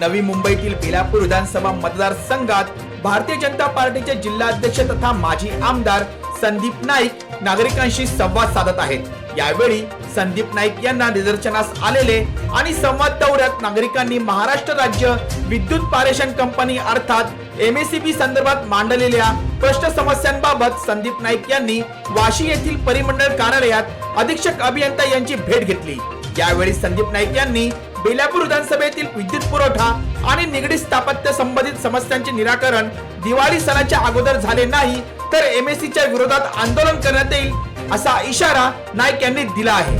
नवी मुंबईतील बेलापूर विधानसभा मतदारसंघात भारतीय जनता पार्टीचे जिल्हाध्यक्ष तथा माजी आमदार संदीप नाईक नागरिकांशी संवाद साधत आहेत. यावेळी संदीप नाईक यांना निदर्शनास आलेले आणि संवाद दौऱ्यात नागरिकांनी महाराष्ट्र राज्य विद्युत पारेषण कंपनी अर्थात एमएससीबी संदर्भात मांडलेल्या प्रश्न समस्यांबाबत संदीप नाईक यांनी वाशी येथील परिमंडळ कार्यालयात अधीक्षक अभियंता यांची भेट घेतली. यावेळी संदीप नाईक यांनी बेलापूर विधानसभेतील विद्युत पुरवठा आणि निगडीत स्थापत्य संबंधित समस्यांचे निराकरण दिवाळी सणाच्या अगोदर झाले नाही तर एमएससीच्या विरोधात आंदोलन करण्यात येईल असा इशारा नाईक यांनी दिला आहे.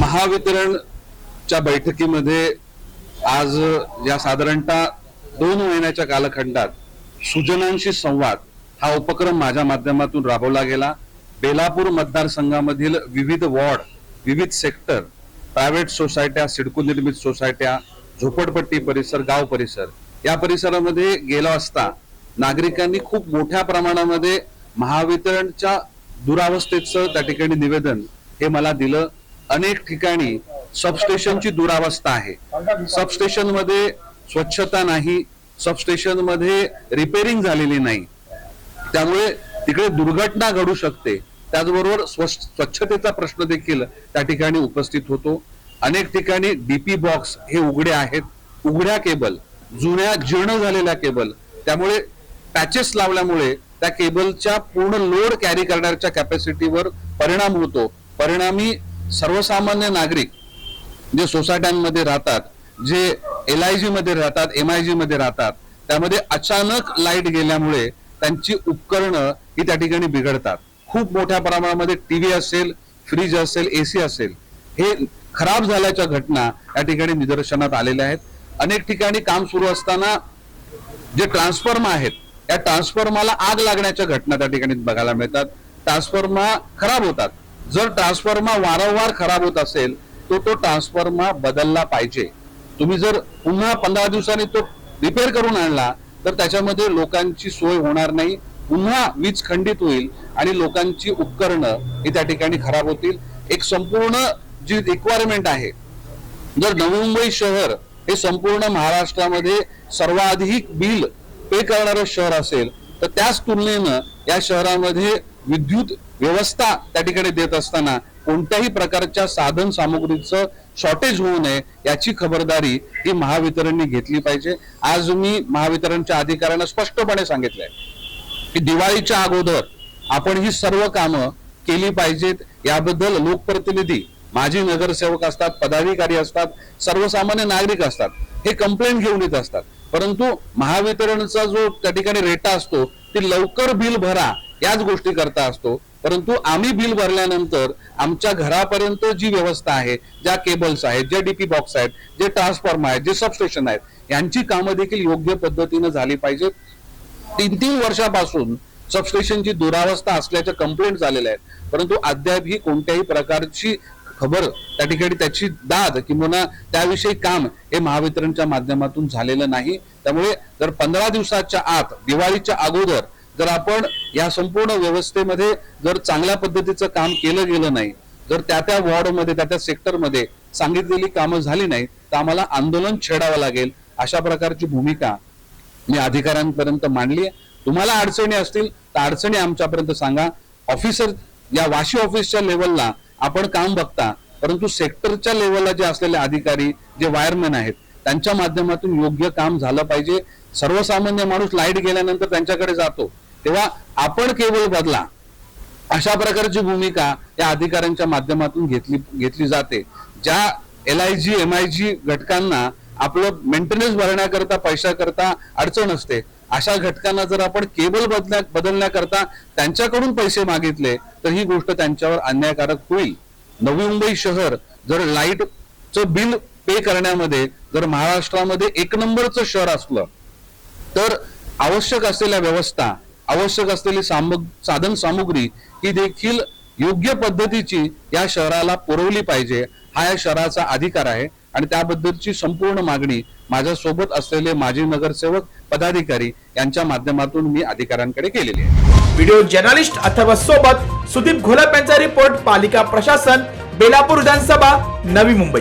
महावितरणच्या बैठकीमध्ये आज या साधारणतः दोन महिन्याच्या कालखंडात सुजनांशी संवाद हा उपक्रम माझ्या माध्यमातून राबवला गेला. बेलापूर मतदारसंघामधील विविध वॉर्ड विविध सेक्टर प्रायव्हेट सोसायट्या सिडको निर्मित सोसायट्या झोपडपट्टी परिसर गाव परिसर या परिसरामध्ये गेलो असता नागरिकांनी खूप मोठ्या प्रमाणामध्ये महावितरणच्या दुरावस्थेचं त्या ठिकाणी निवेदन हे मला दिलं. अनेक ठिकाणी सबस्टेशनची दुरावस्था आहे. सबस्टेशनमध्ये स्वच्छता नाही सबस्टेशनमध्ये रिपेरिंग झालेली नाही. त्यामुळे तिकडे दुर्घटना घडू शकते. त्याचबरोबर स्वच्छतेचा प्रश्न देखील त्या ठिकाणी उपस्थित होतो. अनेक ठिकाणी डीपी बॉक्स हे उघडे आहेत. उघड्या केबल जुन्या जीर्ण झालेल्या केबल त्यामुळे पॅचेस लावल्यामुळे त्या केबलच्या पूर्ण लोड कॅरी करण्याच्या कॅपॅसिटीवर परिणाम होतो. परिणामी सर्वसामान्य नागरिक जे सोसायट्यांमध्ये राहतात जे एल आय जी मध्ये राहतात एम आय जी मध्ये राहतात त्यामध्ये अचानक लाइट गेल्यामुळे त्यांची उपकरणं ही त्या ठिकाणी बिघडतात. खूप मोठ्या प्रमाणामध्ये टीव्ही असेल फ्रीज असेल एसी असेल हे खराब झाल्याच्या घटना या ठिकाणी निदर्शनात आलेल्या आहेत. अनेक ठिकाणी काम सुरू असताना जे ट्रान्सफॉर्म आहेत या ट्रान्सफॉर्माला आग लागण्याच्या घटना त्या ठिकाणी बघायला मिळतात. ट्रान्सफॉर्मा खराब होतात. जर ट्रान्सफॉर्मा वारंवार खराब होत असेल तो तो ट्रान्सफॉर्मा बदलला पाहिजे. तुम्ही जर पुन्हा पंधरा दिवसांनी तो रिपेअर करून आणला तर त्याच्यामध्ये लोकांची सोय होणार नाही. पुन्हा वीज खंडित होईल आणि लोकांची उपकरणं ही त्या ठिकाणी खराब होतील. एक संपूर्ण जी रिक्वायरमेंट आहे जर नवी मुंबई शहर हे संपूर्ण महाराष्ट्रामध्ये सर्वाधिक बिल पे करणारं शहर असेल तर त्याच तुलनेनं या शहरामध्ये विद्युत व्यवस्था त्या ठिकाणी देत असताना कोणत्याही प्रकारच्या साधन सामुग्रीचं शॉर्टेज होऊ नये याची खबरदारी ही महावितरणने घेतली पाहिजे. आज मी महावितरणच्या अधिकाऱ्यांना स्पष्टपणे सांगितलंय. की दिवाळीच्या अगोदर आपण ही सर्व कामं केली पाहिजेत. याबद्दल लोकप्रतिनिधी माजी नगरसेवक असतात पदाधिकारी असतात सर्वसामान्य नागरिक असतात हे कंप्लेंट घेऊन येत असतात. परंतु महावितरणचा जो त्या ठिकाणी रेटा असतो ती लवकर बिल भरा याच गोष्टी करता असतो. परंतु आम्ही बिल भरल्यानंतर आमच्या घरापर्यंत जी व्यवस्था आहे ज्या केबल्स आहेत जे डीपी बॉक्स आहेत जे ट्रान्सफॉर्मर आहेत जे सबस्टेशन आहेत यांची कामं देखील योग्य पद्धतीनं झाली पाहिजेत. तीन तीन वर्षापासून सबस्टेशनची दुरावस्था असल्याच्या कंप्लेंट झालेल्या आहेत. परंतु अद्याप ही कोणत्याही प्रकारची खबर त्या ठिकाणी त्याची दाद किंवा त्याविषयी काम हे महावितरणच्या माध्यमातून झालेलं नाही. त्यामुळे जर पंधरा दिवसाच्या आत दिवाळीच्या अगोदर जर आपण या संपूर्ण व्यवस्थेमध्ये जर चांगल्या पद्धतीचं काम केलं गेलं नाही जर त्या त्या वॉर्डमध्ये त्या त्या सेक्टरमध्ये सांगितलेली कामं झाली नाही तर आम्हाला आंदोलन छेडावं लागेल अशा प्रकारची भूमिका मी अधिकाऱ्यांपर्यंत मांडली आहे. तुम्हाला अडचणी असतील तर अडचणी आमच्यापर्यंत सांगा. ऑफिसर या वाशी ऑफिसच्या लेवलला आपण काम बघता परंतु सेक्टरच्या लेवलला जे असलेले अधिकारी जे वायरमॅन आहेत त्यांच्या माध्यमातून योग्य काम झालं पाहिजे. सर्वसामान्य माणूस लाइट गेल्यानंतर त्यांच्याकडे जातो. तेव्हा आपण केवळ बदला. अशा प्रकारची भूमिका या अधिकाऱ्यांच्या माध्यमातून घेतली घेतली जाते. ज्या L I G M I G घटकांना आपलं मेंटेनन्स भरण्याकरता पैशाकरता अडचण असते. अशा घटकांना जर आपण केबल बदल्या बदलण्याकरता त्यांच्याकडून पैसे मागितले तर ही गोष्ट त्यांच्यावर अन्यायकारक होईल. नवी मुंबई शहर जर लाईटचं बिल पे करण्यामध्ये जर महाराष्ट्रामध्ये एक नंबरचं शहर असलं तर आवश्यक असलेल्या व्यवस्था आवश्यक असलेली सामग साधन सामुग्री ही देखील योग्य पद्धतीची या शहराला पुरवली पाहिजे. हा या शहराचा अधिकार आहे आणि त्याबद्दलची संपूर्ण मागणी माझ्या सोबत असलेले माजी नगरसेवक पदाधिकारी यांच्या माध्यमातून मी अधिकाऱ्यांकडे केलेली आहे. व्हिडिओ जर्नलिस्ट अथवा सोबत सुदीप घोलप यांचा रिपोर्ट पालिका प्रशासन बेलापूर विधानसभा नवी मुंबई.